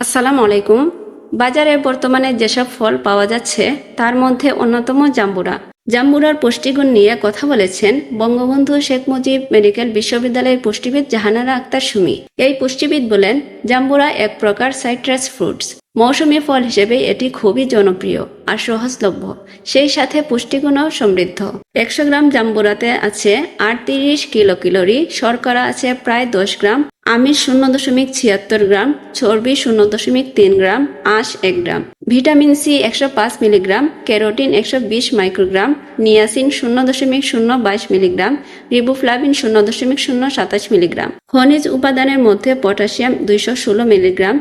আসসালামু আলাইকুম। বাজারে বর্তমানে যেসব ফল পাওয়া যাচ্ছে, তার মধ্যে অন্যতম জাম্বুরা। জাম্বুরার পুষ্টিগুণ নিয়ে কথা বলেছেন বঙ্গবন্ধু শেখ মুজিব মেডিকেল বিশ্ববিদ্যালয়ের পুষ্টিবিদ জাহানারা আক্তার সুমি। এই পুষ্টিবিদ বলেন, জাম্বুরা এক প্রকার সাইট্রাস ফ্রুটস। মৌসুমী ফল হিসেবে এটি খুবই জনপ্রিয় আর সহজলভ্য। সেই সাথে পুষ্টিগুণও সমৃদ্ধ। একশো গ্রাম জাম্বুরাতে আছে আটত্রিশ কিলো ক্যালোরি, শর্করা আছে প্রায় দশ গ্রাম, আমিষ শূন্য দশমিক ছিয়াত্তর গ্রাম, চর্বি শূন্য দশমিক তিন গ্রাম, আঁশ এক গ্রাম। ভিটামিন সি একশো পাঁচ মিলিগ্রাম, ক্যারোটিন একশো বিশ মাইক্রোগ্রাম, নিয়াসিন শূন্য দশমিক শূন্য বাইশ মিলিগ্রাম, রিবোফ্লাভিন শূন্য দশমিক শূন্য সাতাশ মিলিগ্রাম। খনিজ উপাদানের মধ্যে পটাশিয়াম দুইশো ষোলো মিলিগ্রাম,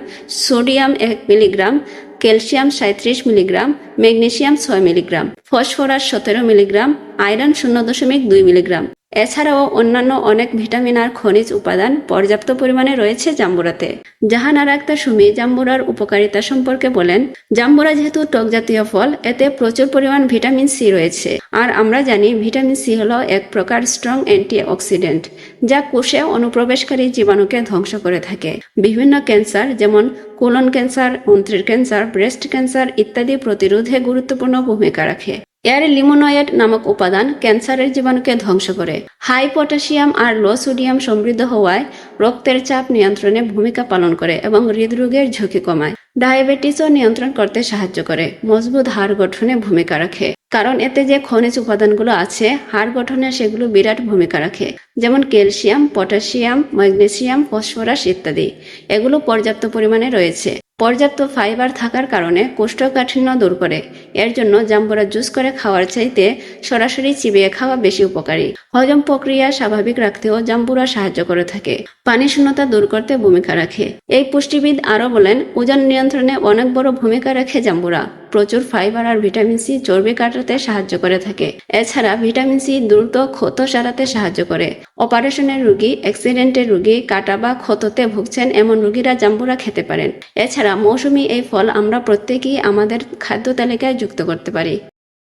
সোডিয়াম এক মিলিগ্রাম, ক্যালসিয়াম সাঁত্রিশ মিলিগ্রাম, ম্যাগনেসিয়াম ছয় মিলিগ্রাম, ফসফরাস সতেরো মিলিগ্রাম, আয়রন শূন্য দশমিক দুই মিলিগ্রাম। এছাড়াও অন্যান্য অনেক ভিটামিন আর খনিজ উপাদান পর্যাপ্ত পরিমাণে রয়েছে জাম্বুরাতে। জাহানার আক্তার সুমি জাম্বুরার উপকারিতা সম্পর্কে বলেন, জাম্বুরা যেহেতু টক জাতীয় ফল, এতে প্রচুর পরিমাণ ভিটামিন সি রয়েছে। আর আমরা জানি ভিটামিন সি হলো এক প্রকার স্ট্রং অ্যান্টি অক্সিডেন্ট যা কোষে অনুপ্রবেশকারী জীবাণুকে ধ্বংস করে থাকে। বিভিন্ন ক্যান্সার যেমন কোলন ক্যান্সার, অন্ত্রের ক্যান্সার, ব্রেস্ট ক্যান্সার ইত্যাদি প্রতিরোধে গুরুত্বপূর্ণ ভূমিকা রাখে। এর লিমোনয়েড নামক উপাদান ক্যান্সারের জীবাণুকে ধ্বংস করে। হাই পটাশিয়াম আর লো সোডিয়াম সমৃদ্ধ হওয়ায় রক্তের চাপ নিয়ন্ত্রণে ভূমিকা পালন করে এবং হৃদরোগের ঝুঁকি কমায়। ডায়াবেটিসও নিয়ন্ত্রণ করতে সাহায্য করে, মজবুত হাড় গঠনে ভূমিকা রাখে। কারণ এতে যে খনিজ উপাদানগুলো আছে, হাড় গঠনে সেগুলো বিরাট ভূমিকা রাখে, যেমন ক্যালসিয়াম, পটাশিয়াম, ম্যাগনেসিয়াম, ফসফরাস ইত্যাদি। এগুলো পর্যাপ্ত পরিমাণে রয়েছে। পর্যাপ্ত ফাইবার থাকার কারণে কোষ্ঠকাঠিন্য দূর করে। এর জন্য জাম্বুরা জুস করে খাওয়ার চাইতে সরাসরি চিবিয়ে খাওয়া বেশি উপকারী। হজম প্রক্রিয়া স্বাভাবিক রাখতেও জাম্বুরা সাহায্য করে থাকে। পানি শূন্যতা দূর করতে ভূমিকা রাখে। এই পুষ্টিবিদ আরও বলেন, ওজন নিয়ন্ত্রণে অনেক বড় ভূমিকা রাখে জাম্বুরা। প্রচুর ফাইবার আর ভিটামিন সি চর্বি কাটাতে সাহায্য করে থাকে। এছাড়া ভিটামিন সি দ্রুত ক্ষত সারাতে সাহায্য করে। অপারেশনের রোগী অ্যাক্সিডেন্টের রুগী, কাটা বা ক্ষততে ভুগছেন এমন রুগীরা জাম্বুরা খেতে পারেন। এছাড়া মৌসুমি এই ফল আমরা প্রত্যেকেই আমাদের খাদ্য তালিকায় যুক্ত করতে পারি।